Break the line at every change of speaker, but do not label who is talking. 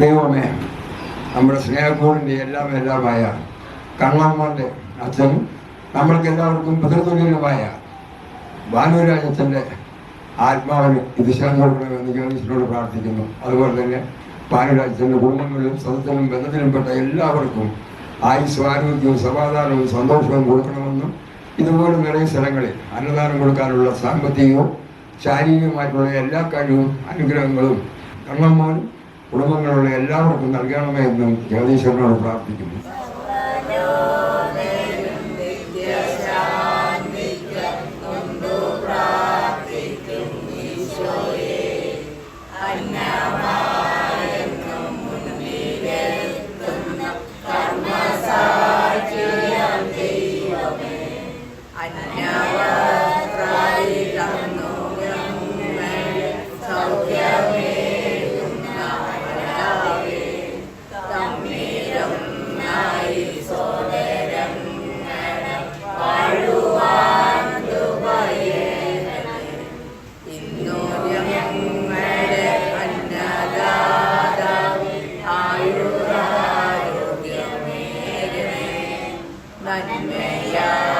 ദൈവമേ നമ്മുടെ സ്നേഹക്കൂടിന്റെ എല്ലാം എല്ലാമായ കണ്ണാമ്മാന്റെ അച്ഛനും നമ്മൾക്ക് എല്ലാവർക്കും പിതൃതുല്യനുമായ ഭാനുരാജച്ചന്റെ ആത്മാവിന് ഇത് ശരണം കൊടുക്കണമെന്ന് ജ്യോതിഷനോട് പ്രാർത്ഥിക്കുന്നു. അതുപോലെ തന്നെ ഭാനുരാജച്ചന്റെ കുടുംബങ്ങളിലും സദസ്സിലും ബന്ധത്തിലും പെട്ട എല്ലാവർക്കും ആയുസ് ആരോഗ്യവും സമാധാനവും സന്തോഷവും കൊടുക്കണമെന്നും ഇതുപോലെ നിറയെ സ്ഥലങ്ങളിൽ അന്നദാനം കൊടുക്കാനുള്ള സാമ്പത്തികവും ശാരീരികമായിട്ടുള്ള എല്ലാ കഴിവും അനുഗ്രഹങ്ങളും കണ്ണമ്മോനും കുടുംബങ്ങളുടെ എല്ലാവർക്കും നൽകണമേ എന്നും ജഗദീശ്വരനോട് പ്രാർത്ഥിക്കുന്നു Yeah. that you may